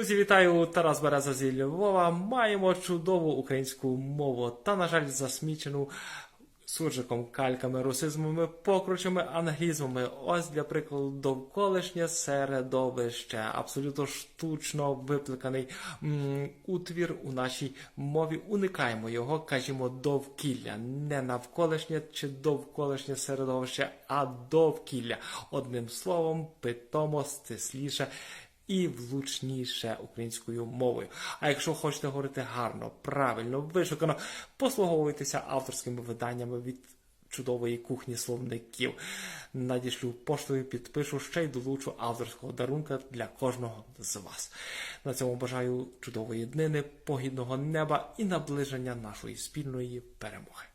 Друзі, вітаю! Тарас Береза зі Львова. Маємо чудову українську мову та, на жаль, засмічену суржиком, кальками, русизмами, покручами, англізмами. Ось для прикладу довколишнє середовище. Абсолютно штучно випликаний м, утвір у нашій мові. Уникаємо його, кажімо, довкілля. Не навколишнє чи довколишнє середовище, а довкілля. Одним словом, питомо, стисліше і влучніше українською мовою. А якщо хочете говорити гарно, правильно, вишукано, послуговуйтеся авторськими виданнями від чудової кухні словників. Надішлю поштою, підпишу ще й долучу авторського дарунка для кожного з вас. На цьому бажаю чудової днини, погідного неба і наближення нашої спільної перемоги.